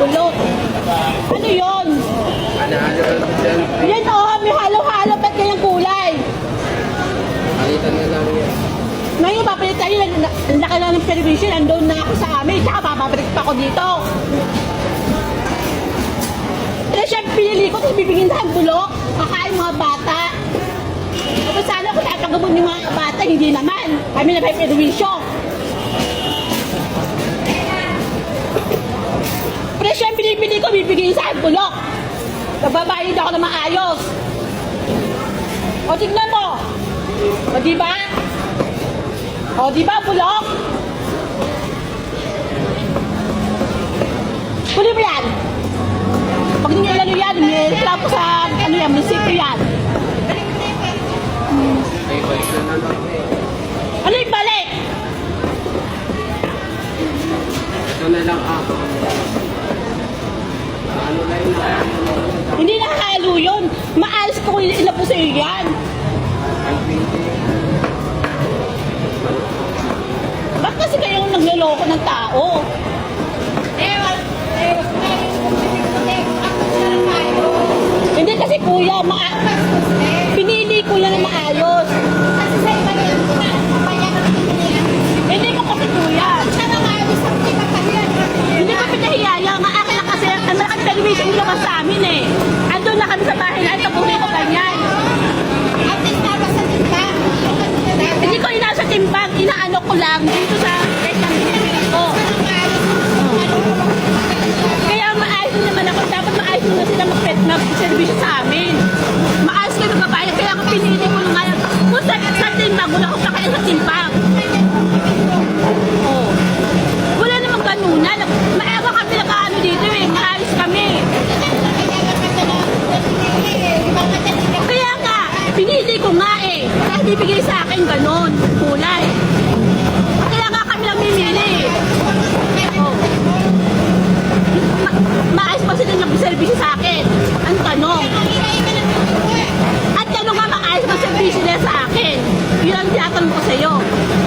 bulok. Ano yon? Ano-ano lang dyan. Yan oh, may halo-halo, ba't ganyang kulay? Palitan na lang yan. Ngayon, papalit tayo, na- ang laki lang ng television, andun na ako sa amin, tsaka papabalik pa ako dito. Kaya siya pinili ko, tapos bibigyan sa akin bulok, kakain mga bata. Tapos sana ko tatagabon yung mga bata, hindi naman. Kami na may perwisyo. Pero siya pinipili ko, bibigyan sa akin bulok. Nagbabayad ako na maayos. O, tignan mo. O, di ba? O, di ba, bulok? Kunin mo yan. Pag hindi ano yan, may reklamo sa, Maalis ko kung ila po sa'yo yan. Bakit kasi kayong nagloloko ng tao? Ko lang dito sa ng binibigyan ko. Kaya maayos naman ako. Dapat maayos na sila mag mag-servisyo sa amin. Maayos kayo magbabayad. Kaya ako pinili ko ngayon. Kung sa, sa wala akong kakain sa timbang. Oh. Wala namang ganunan. Maaga kami nakaano dito eh. Maayos kami. Kaya nga, pinili ko nga eh. Kaya bibigay sa akin ganon, kulay. Dili. Oh. Ma maayos pa sila nag-servisyo sa akin. Ang tanong. At tanong nga maayos pa servisyo nila sa akin. Yun ang tinatanong ko sa'yo.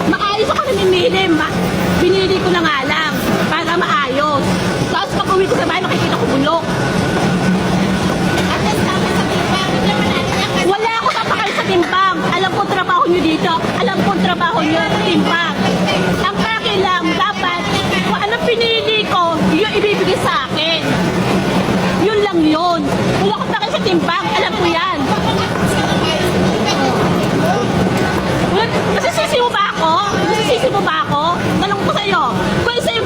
Maayos ako namimili. Ma binili ko na nga lang para maayos. Tapos pag uwi ko sa bahay, Anim.